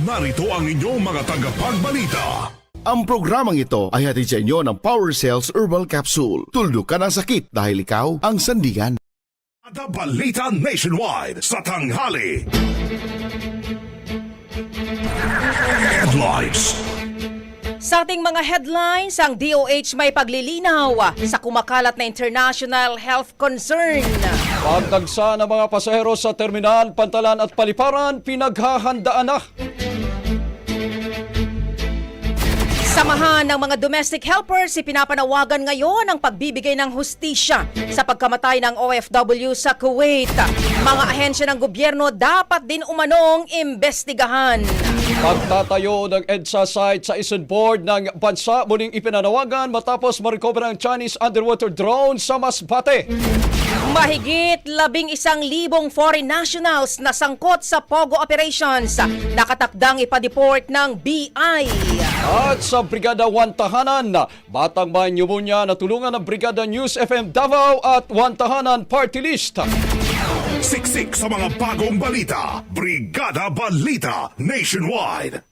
narito ang inyong mga tagapagbalita. Ang programang ito ay hatid sa inyo ng Power Cells Herbal Capsule. Tuldok ka ng sakit dahil ikaw ang sandigan. Brigada Balita Nationwide sa tanghali. Headlines. Sa ating mga headlines, ang DOH may paglilinaw sa kumakalat na international health concern. Pagtagsa ng mga pasahero sa terminal, pantalan at paliparan, pinaghahandaan na. Samahan ng mga domestic helpers, ipinapanawagan ngayon ang pagbibigay ng hustisya sa pagkamatay ng OFW sa Kuwait. Mga ahensya ng gobyerno dapat din umanong imbestigahan. Pagtatayo ng EDSA site sa isang board ng bansa muling ipinanawagan matapos ma-recover ang Chinese underwater drone sa Masbate. Mahigit labing isang libong foreign nationals na sangkot sa POGO operations nakatakdang ipadeport ng BI. At sa Brigada 1 Tahanan, Batang May Pneumonia na tulungan ng Brigada News FM Davao at 1 Tahanan Party List. Siksik sa mga bagong balita. Brigada Balita Nationwide.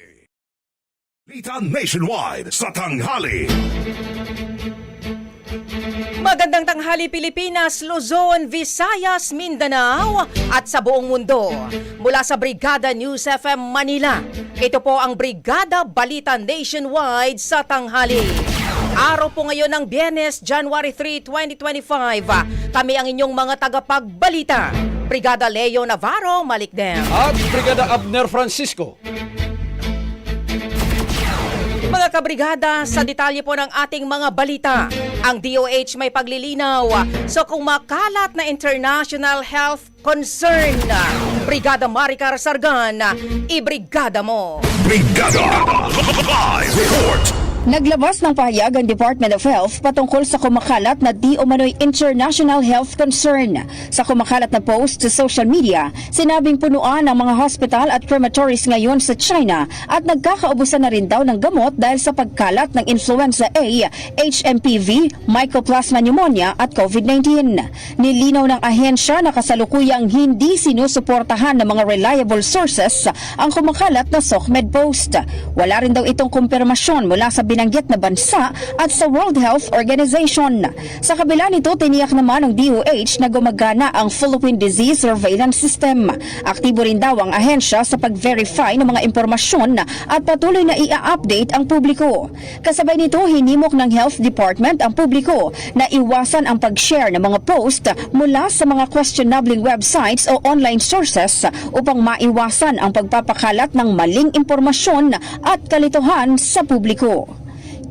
Balita Nationwide sa tanghali. Magandang tanghali Pilipinas, Luzon, Visayas, Mindanao at sa buong mundo. Mula sa Brigada News FM Manila, ito po ang Brigada Balita Nationwide sa tanghali. Araw po ngayon ng Biyernes, January 3, 2025. Kami ang inyong mga tagapagbalita. Brigada Leo Navarro, Malikdem. At Brigada Abner Francisco. Mga kabrigada, sa detalye po ng ating mga balita, ang DOH may paglilinaw sa kumakalat na international health concern. Brigada Maricar Sargan, ibrigada mo. Brigada Live Report. Naglabas ng pahayag ang Department of Health patungkol sa kumakalat na di umano'y international health concern. Sa kumakalat na post sa social media, sinabing punuan ang mga hospital at crematories ngayon sa China at nagkakaubusan na rin daw ng gamot dahil sa pagkalat ng influenza A, HMPV, Mycoplasma pneumonia at COVID-19. Nilinaw ng ahensya na kasalukuyang hindi sinusuportahan ng mga reliable sources ang kumakalat na SOCMED post. Wala rin daw itong kumpirmasyon mula sa binanggit na bansa at sa World Health Organization. Sa kabila nito, tiniyak naman ng DOH na gumagana ang Philippine Disease Surveillance System. Aktibo rin daw ang ahensya sa pag-verify ng mga impormasyon at patuloy na i-update ang publiko. Kasabay nito, hinimok ng Health Department ang publiko na iwasan ang pag-share ng mga post mula sa mga questionable websites o online sources upang maiwasan ang pagpapakalat ng maling impormasyon at kalituhan sa publiko.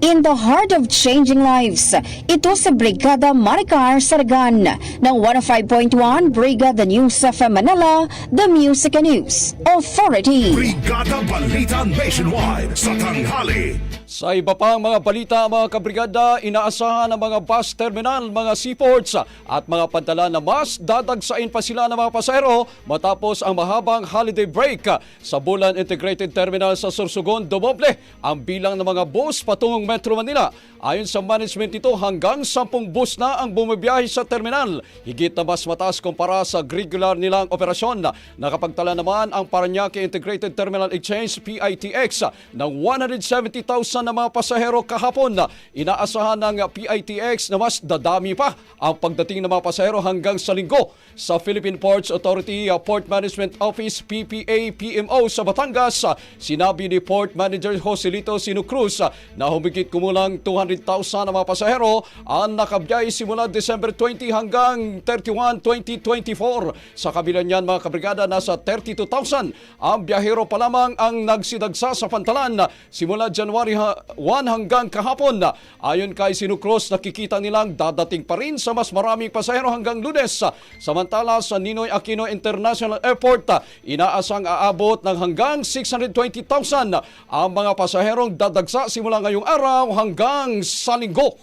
In the heart of changing lives, ito sa Brigada Maricar Sargan ng 105.1 Brigada News FM Manila, The Music and News Authority. Brigada Balita Nationwide sa tanghali. Sa iba pang mga balita, mga kabrigada, inaasahan ng mga bus terminal, mga seaports at mga pantala na mas dadagsain pa sila ng mga pasahero matapos ang mahabang holiday break. Sa Bulan Integrated Terminal sa Sorsogon, dumoble ang bilang ng mga bus patungong Metro Manila. Ayon sa management nito, hanggang 10 bus na ang bumibiyahe sa terminal. Higit na mas mataas kumpara sa regular nilang operasyon. Nakapagtala naman ang Paranaque Integrated Terminal Exchange PITX ng 170,000 na mga pasahero kahapon. Inaasahan ng PITX na mas dadami pa ang pagdating ng mga pasahero hanggang sa linggo. Sa Philippine Ports Authority uh, Port Management Office PPA PMO sa Batangas, uh, sinabi ni Port Manager Joselito Sinucruz uh, na humigit kumulang 200,000 na mga pasahero ang nakabiyay simula December 20 hanggang 31, 2024. Sa kabila niyan mga kabrigada, nasa 32,000 ang biyahero pa lamang ang nagsidagsa sa pantalan simula January 1 hanggang kahapon. Ayon kay Sinucruz, nakikita nilang dadating pa rin sa mas maraming pasahero hanggang lunes. Samantala sa Ninoy Aquino International Airport, inaasang aabot ng hanggang 620,000 ang mga pasaherong dadagsa simula ngayong araw hanggang sa linggo.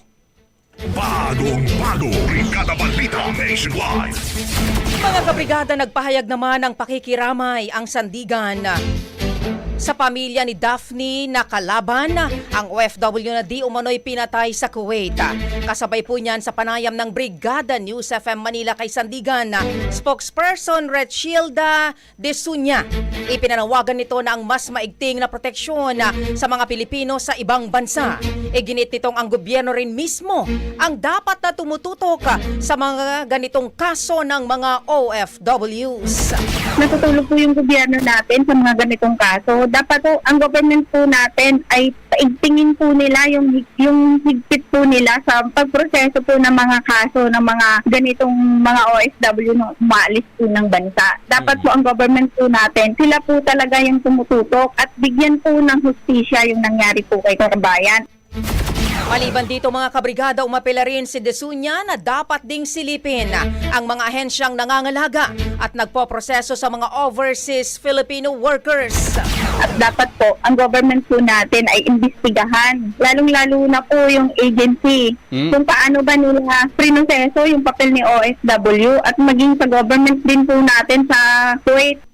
Bagong bago. Brigada Balita Nationwide. Mga kabrigada, nagpahayag naman ng pakikiramay ang sandigan sa pamilya ni Daphne na kalaban ang OFW na di umano'y pinatay sa Kuwait. Kasabay po niyan sa panayam ng Brigada News FM Manila kay Sandigan, spokesperson Red Shielda de Sunya. Ipinanawagan nito na ang mas maigting na proteksyon sa mga Pilipino sa ibang bansa. Iginit nitong ang gobyerno rin mismo ang dapat na tumututok sa mga ganitong kaso ng mga OFWs. natutulog po yung gobyerno natin sa mga ganitong kaso. Dapat po, ang government po natin ay paigtingin po nila yung, yung higpit po nila sa pagproseso po ng mga kaso ng mga ganitong mga OFW na umaalis po ng bansa. Dapat po ang government po natin, sila po talaga yung tumututok at bigyan po ng hustisya yung nangyari po kay Kabayan. Maliban dito mga kabrigada, umapela rin si Desunya na dapat ding silipin ang mga ahensyang nangangalaga at nagpoproseso sa mga overseas Filipino workers. At dapat po, ang government po natin ay imbestigahan. Lalong-lalo na po yung agency. Kung paano ba nila prinoseso yung papel ni OFW at maging sa government din po natin sa Kuwait.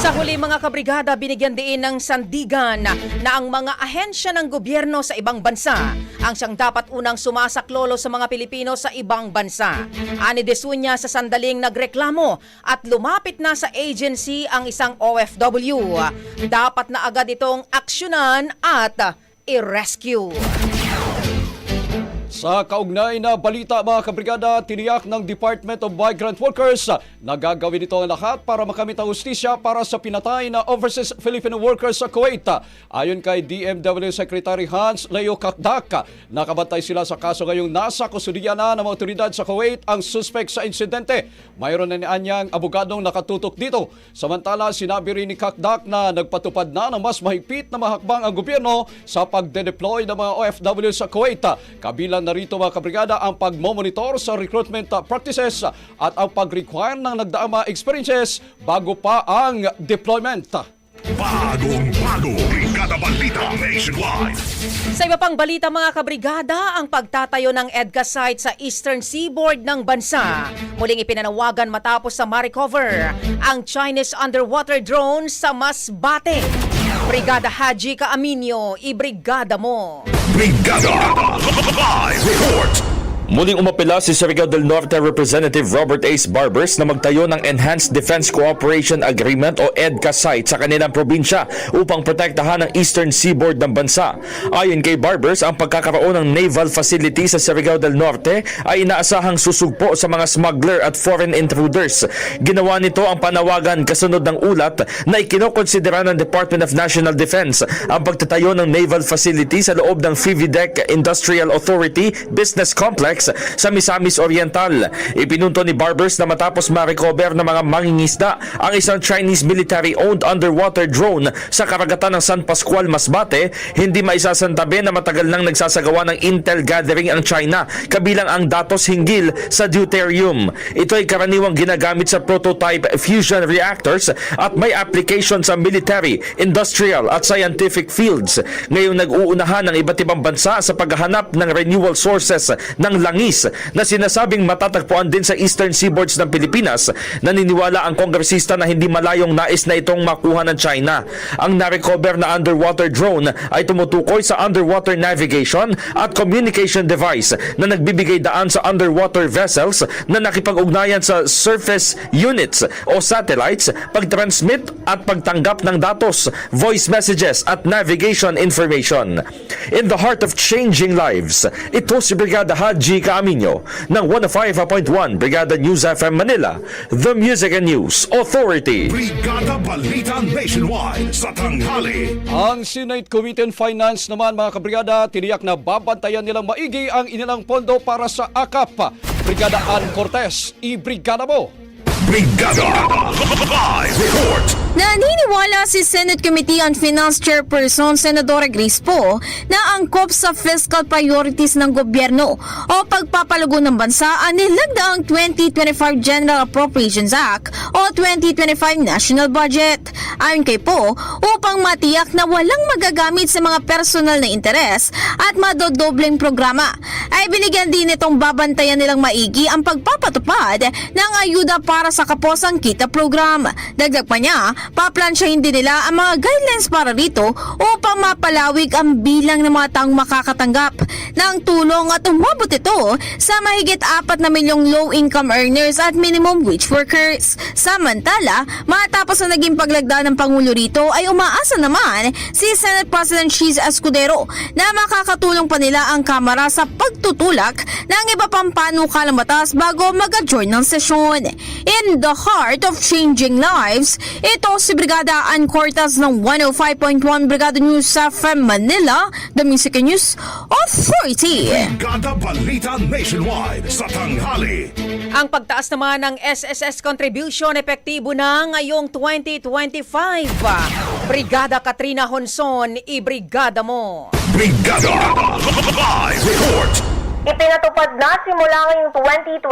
Sa huli mga kabrigada, binigyan din ng sandigan na ang mga ahensya ng gobyerno sa ibang bansa ang siyang dapat unang sumasaklolo sa mga Pilipino sa ibang bansa. Ani Desunya sa sandaling nagreklamo at lumapit na sa agency ang isang OFW. Dapat na agad itong aksyonan at i-rescue. Sa kaugnay na balita mga kabrigada, tiniyak ng Department of Migrant Workers na gagawin ito ang lahat para makamit ang hustisya para sa pinatay na overseas Filipino workers sa Kuwait. Ayon kay DMW Secretary Hans Leo Kakdak, nakabantay sila sa kaso ngayong nasa kusudian na ng mga sa Kuwait ang suspect sa insidente. Mayroon na nianyang abogadong nakatutok dito. Samantala, sinabi rin ni Kakdak na nagpatupad na ng mas mahigpit na mahakbang ang gobyerno sa pagde-deploy ng mga OFW sa Kuwait. Kabilang narito mga kabrigada ang pagmomonitor sa recruitment practices at ang pag-require ng nagdaang mga experiences bago pa ang deployment. Bagong bago. Brigada Balita Nationwide. Sa iba pang balita mga kabrigada, ang pagtatayo ng EDCA site sa Eastern Seaboard ng bansa. Muling ipinanawagan matapos sa ma-recover ang Chinese underwater drone sa Masbate. Brigada Haji Kaaminyo, ibrigada mo. Brigada Live Report. Muling umapela si Surigao del Norte Representative Robert Ace Barbers na magtayo ng Enhanced Defense Cooperation Agreement o EDCA site sa kanilang probinsya upang protektahan ang Eastern Seaboard ng bansa. Ayon kay Barbers, ang pagkakaroon ng naval facility sa Surigao del Norte ay inaasahang susugpo sa mga smuggler at foreign intruders. Ginawa nito ang panawagan kasunod ng ulat na ikinokonsidera ng Department of National Defense ang pagtatayo ng naval facility sa loob ng Fividec Industrial Authority Business Complex sa Misamis Oriental. Ipinunto ni Barbers na matapos ma-recover ng mga mangingisda ang isang Chinese military-owned underwater drone sa karagatan ng San Pascual, Masbate, hindi maisasantabi na matagal nang nagsasagawa ng intel gathering ang China, kabilang ang datos hinggil sa deuterium. Ito ay karaniwang ginagamit sa prototype fusion reactors at may application sa military, industrial at scientific fields. Ngayong nag-uunahan ng iba't ibang bansa sa paghahanap ng renewal sources ng langis na sinasabing matatagpuan din sa eastern seaboards ng Pilipinas, naniniwala ang kongresista na hindi malayong nais na itong makuha ng China. Ang narecover na underwater drone ay tumutukoy sa underwater navigation at communication device na nagbibigay daan sa underwater vessels na nakipag-ugnayan sa surface units o satellites, pag-transmit at pagtanggap ng datos, voice messages at navigation information. In the heart of changing lives, ito si Brigada Haji Caaminyo ng 105.1 Brigada News FM Manila, The Music and News Authority. Brigada Balita Nationwide sa tanghali. Ang Senate Committee on Finance naman mga kabrigada, tiniyak na babantayan nilang maigi ang inilang pondo para sa AKAP. Brigada Ann Cortez, i-brigada mo! Brigada Live Report. Naniniwala si Senate Committee on Finance Chairperson Senadora Grace Poe na angkop sa fiscal priorities ng gobyerno o pagpapalugo ng bansa ang nilagdaang 2025 General Appropriations Act o 2025 National Budget. Ayon kay Poe, upang matiyak na walang magagamit sa mga personal na interes at madodobleng programa, ay binigyan din itong babantayan nilang maigi ang pagpapatupad ng ayuda para sa Kaposang Kita program. Dagdag pa niya, paplansyahin din nila ang mga guidelines para rito upang mapalawig ang bilang ng mga taong makakatanggap ng tulong at umabot ito sa mahigit 4 na milyong low-income earners at minimum wage workers. Samantala, matapos na naging paglagda ng Pangulo rito ay umaasa naman si Senate President Cheese Escudero na makakatulong pa nila ang Kamara sa pagtutulak ng iba pang panukalang batas bago mag-adjourn ng sesyon. In the heart of changing lives, ito si Brigada Ann Cortez ng 105.1 Brigada News sa FM Manila, The Music News Authority. Brigada Balita Nationwide sa tanghali. Ang pagtaas naman ng SSS contribution epektibo na ngayong 2025. Brigada Katrina Honson, ibrigada mo. Brigada Live Report. Ipinatupad na simula ngayong 2025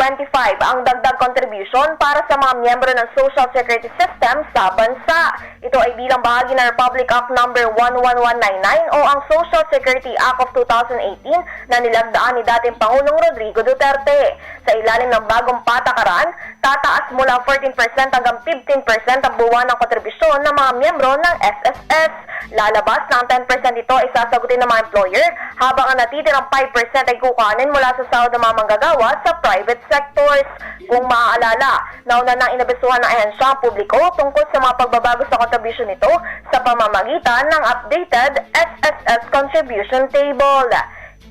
ang dagdag contribution para sa mga miyembro ng Social Security System sa bansa. Ito ay bilang bahagi ng Republic Act No. 11199 o ang Social Security Act of 2018 na nilagdaan ni dating Pangulong Rodrigo Duterte. Sa ilalim ng bagong patakaran, tataas mula 14% hanggang 15% ang buwan ng kontribusyon ng mga miyembro ng SSS. Lalabas ang 10% ito ay sasagutin ng mga employer habang ang natitirang 5% ay kukanin mula sa sahod ng mga manggagawa sa private sectors. Kung maaalala, nauna nang inabesuhan ng ahensya ang publiko tungkol sa mga pagbabago sa contribution nito sa pamamagitan ng updated SSS Contribution Table.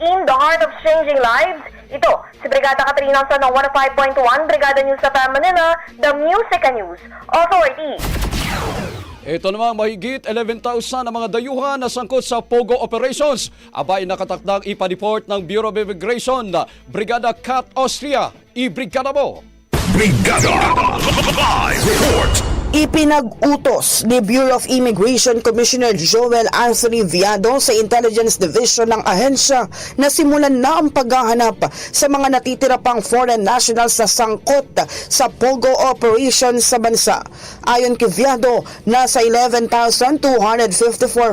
In the heart of changing lives, ito, si Brigada Katrina sa ng 105.1 Brigada News sa Manila, The Music and News Authority. Ito namang mahigit 11,000 na mga dayuhan na sangkot sa POGO operations. Abay nakatakdang ipa-report ng Bureau of Immigration na Brigada Cat Austria. I-brigada mo! Brigada Live Report. Ipinag-utos ni Bureau of Immigration Commissioner Joel Anthony Viado sa Intelligence Division ng ahensya na simulan na ang paghahanap sa mga natitira pang foreign nationals na sangkot sa POGO operation sa bansa. Ayon kay Viado, nasa 11,254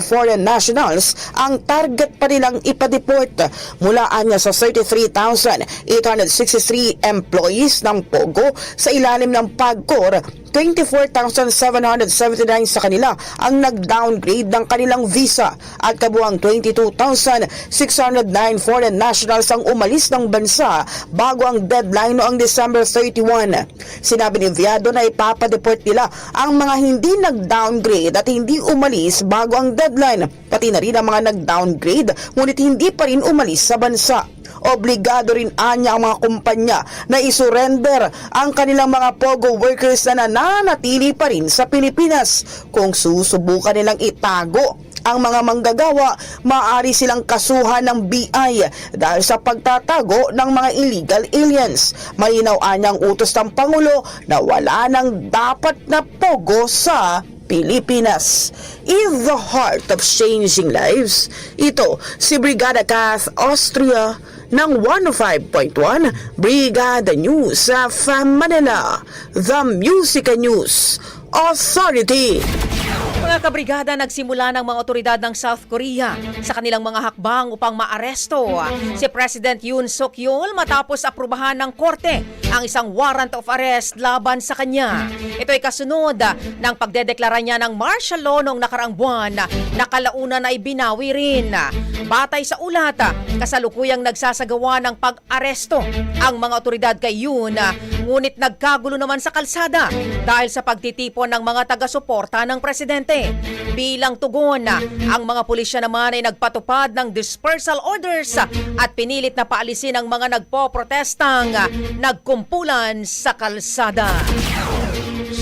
foreign nationals ang target pa nilang ipadeport mula anya sa 33,863 employees ng POGO sa ilalim ng PAGCOR 24,779 sa kanila ang nag-downgrade ng kanilang visa at kabuang 22,609 foreign nationals ang umalis ng bansa bago ang deadline noong December 31. Sinabi ni Viado na ipapadeport nila ang mga hindi nag-downgrade at hindi umalis bago ang deadline, pati na rin ang mga nag-downgrade ngunit hindi pa rin umalis sa bansa obligado rin anya ang mga kumpanya na isurrender ang kanilang mga POGO workers na nananatili pa rin sa Pilipinas. Kung susubukan nilang itago ang mga manggagawa, maaari silang kasuhan ng BI dahil sa pagtatago ng mga illegal aliens. Malinaw anya ang utos ng Pangulo na wala nang dapat na pogo sa Pilipinas. In the heart of changing lives, ito si Brigada Kath Austria ng 105.1 Brigada News sa Manila, The Music News Authority. Mga kabrigada, nagsimula ng mga otoridad ng South Korea sa kanilang mga hakbang upang maaresto si President Yoon Suk Yeol matapos aprubahan ng korte ang isang warrant of arrest laban sa kanya. Ito ay kasunod ng pagdedeklara niya ng martial law noong nakaraang buwan na kalaunan ay binawi rin. Batay sa ulat, kasalukuyang nagsasagawa ng pag-aresto ang mga otoridad kay Yoon ngunit nagkagulo naman sa kalsada dahil sa pagtitipon ng mga taga-suporta ng presidente. Bilang tugon, ang mga pulisya naman ay nagpatupad ng dispersal orders at pinilit na paalisin ang mga nagpo-protestang nagkumpulan sa kalsada.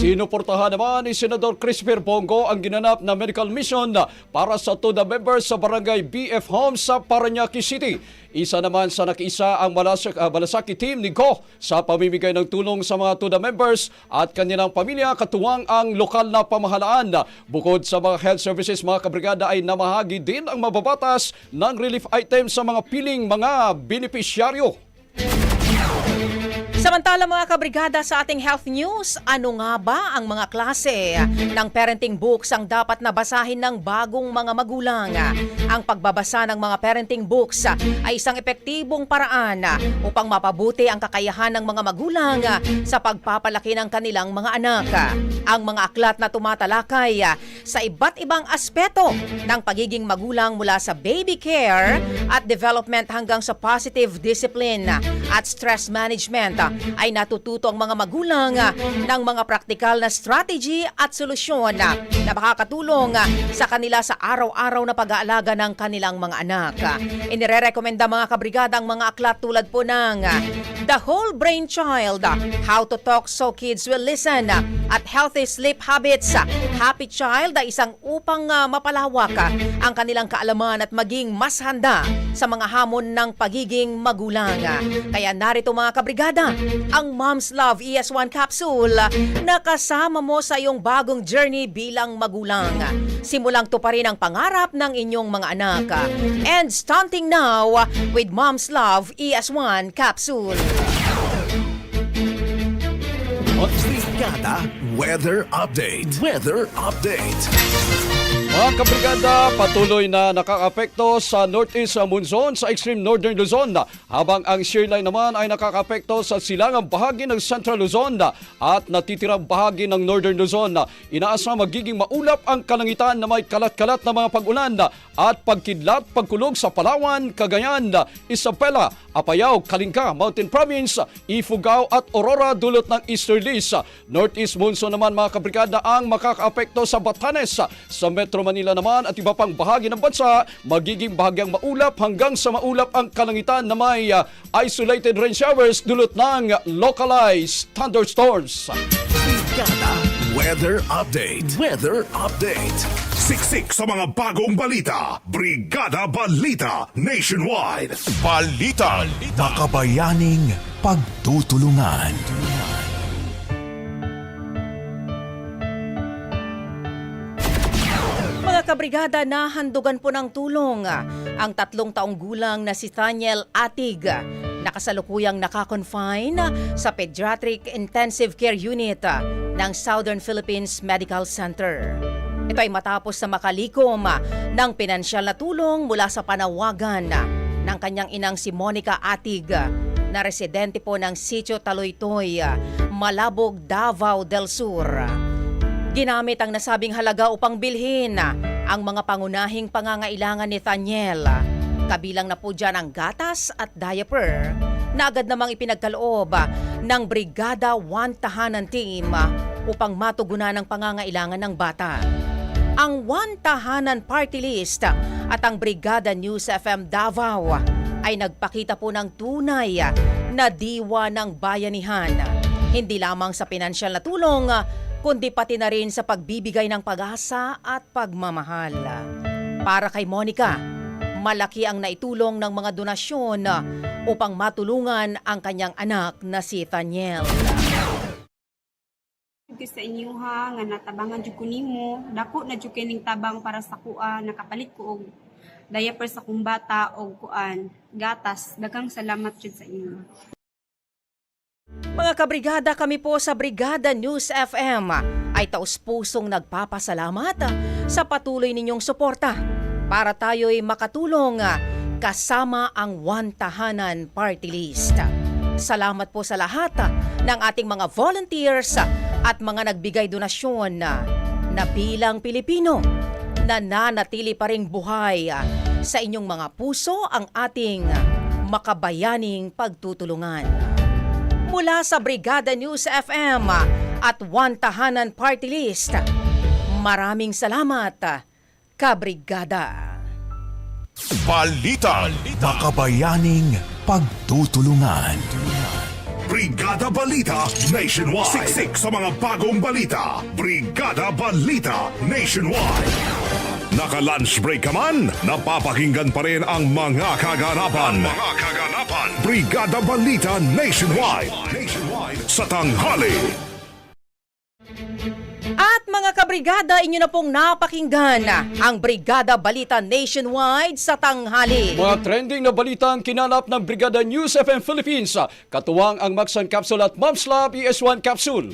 Sinuportahan naman ni Senador Crispir Bongo ang ginanap na medical mission para sa TUDA members sa barangay BF Homes sa Paranaque City. Isa naman sa nakiisa ang Malasak, uh, Malasaki team ni Go sa pamimigay ng tulong sa mga TUDA members at kanilang pamilya katuwang ang lokal na pamahalaan. Bukod sa mga health services, mga kabrigada ay namahagi din ang mababatas ng relief items sa mga piling mga benepisyaryo. Samantala mga kabrigada sa ating health news, ano nga ba ang mga klase ng parenting books ang dapat na basahin ng bagong mga magulang? Ang pagbabasa ng mga parenting books ay isang epektibong paraan upang mapabuti ang kakayahan ng mga magulang sa pagpapalaki ng kanilang mga anak. Ang mga aklat na tumatalakay sa iba't ibang aspeto ng pagiging magulang mula sa baby care at development hanggang sa positive discipline at stress management ay natututo ang mga magulang ng mga praktikal na strategy at solusyon na makakatulong sa kanila sa araw-araw na pag-aalaga ng kanilang mga anak. Inirerekomenda mga kabrigada ang mga aklat tulad po ng The Whole Brain Child, How to Talk So Kids Will Listen, at Healthy Sleep Habits. Happy Child ay isang upang mapalawak ang kanilang kaalaman at maging mas handa sa mga hamon ng pagiging magulang. Kaya narito mga kabrigada, ang Mom's Love ES1 capsule na kasama mo sa iyong bagong journey bilang magulang. Simulang tuparin ang pangarap ng inyong mga anak. And stunting now with Mom's Love ES1 capsule. Brigada Weather Update. Weather Update. Mga kabrigada, patuloy na nakakapekto sa northeast monsoon sa extreme northern Luzon habang ang shear line naman ay nakakapekto sa silangang bahagi ng central Luzon at natitirang bahagi ng northern Luzon. Inaasa magiging maulap ang kalangitan na may kalat-kalat na mga pag-ulan at pagkidlat pagkulog sa Palawan, Cagayan, Isabela, Apayao, Kalinga, Mountain Province, Ifugao at Aurora dulot ng easterlies. Northeast monsoon naman mga kabrigada ang makakaapekto sa Batanes, sa Metro Manila naman at iba pang bahagi ng bansa magiging bahagyang maulap hanggang sa maulap ang kalangitan na may uh, isolated rain showers dulot ng localized thunderstorms. Brigada Weather Update. Weather Update. Siksik sa mga bagong balita. Brigada Balita Nationwide. Balita. Makabayaning pagtutulungan. Kabrigada, nahandugan po ng tulong ang tatlong taong gulang na si Thaniel Atig na kasalukuyang nakakonfine sa Pediatric Intensive Care Unit ng Southern Philippines Medical Center. Ito ay matapos na makalikom ng pinansyal na tulong mula sa panawagan ng kanyang inang si Monica Atig na residente po ng Sitio Taloytoy, Malabog, Davao del Sur. Ginamit ang nasabing halaga upang bilhin ang mga pangunahing pangangailangan ni Thaniel. Kabilang na po dyan ang gatas at diaper na agad namang ipinagkaloob ng Brigada 1 Tahanan Team upang matugunan ang pangangailangan ng bata. Ang One Tahanan Party List at ang Brigada News FM Davao ay nagpakita po ng tunay na diwa ng bayanihan. Hindi lamang sa pinansyal na tulong, kundi pati na rin sa pagbibigay ng pag-asa at pagmamahal. Para kay Monica, malaki ang naitulong ng mga donasyon upang matulungan ang kanyang anak na si Thaniel. Ito sa inyo ha, nga natabangan jud ko nimo. Dako na jud tabang para sa kuan, nakapalit ko og diaper sa kong bata kuan, gatas. Daghang salamat jud sa inyo. Mga kabrigada, kami po sa Brigada News FM ay taus-pusong nagpapasalamat sa patuloy ninyong suporta. Para tayo'y makatulong kasama ang One Tahanan Party List. Salamat po sa lahat ng ating mga volunteers at mga nagbigay donasyon na bilang Pilipino nananatili pa ring buhay sa inyong mga puso ang ating makabayaning pagtutulungan mula sa Brigada News FM at One Tahanan Party List. Maraming salamat, Kabrigada. Balita. Makabayaning pagtutulungan. Brigada Balita Nationwide. Siksik sa mga bagong balita. Brigada Balita Nationwide. Naka-lunch break ka man, napapakinggan pa rin ang mga kaganapan. mga kaganapan. Brigada Balita Nationwide. Nationwide. Sa tanghali. At mga kabrigada, inyo na pong napakinggan ang Brigada Balita Nationwide sa tanghali. Mga trending na balita ang kinanap ng Brigada News FM Philippines. Katuwang ang Maxan Capsule at Momslab ES1 Capsule.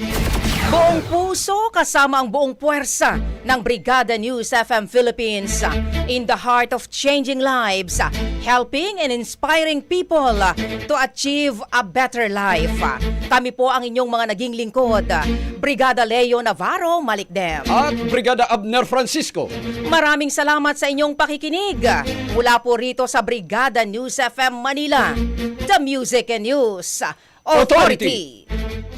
Buong puso kasama ang buong puwersa ng Brigada News FM Philippines in the heart of changing lives, helping and inspiring people to achieve a better life. Kami po ang inyong mga naging lingkod, Brigada Leo Navarro Malikdem. At Brigada Abner Francisco. Maraming salamat sa inyong pakikinig. Mula po rito sa Brigada News FM Manila, The Music and News Authority.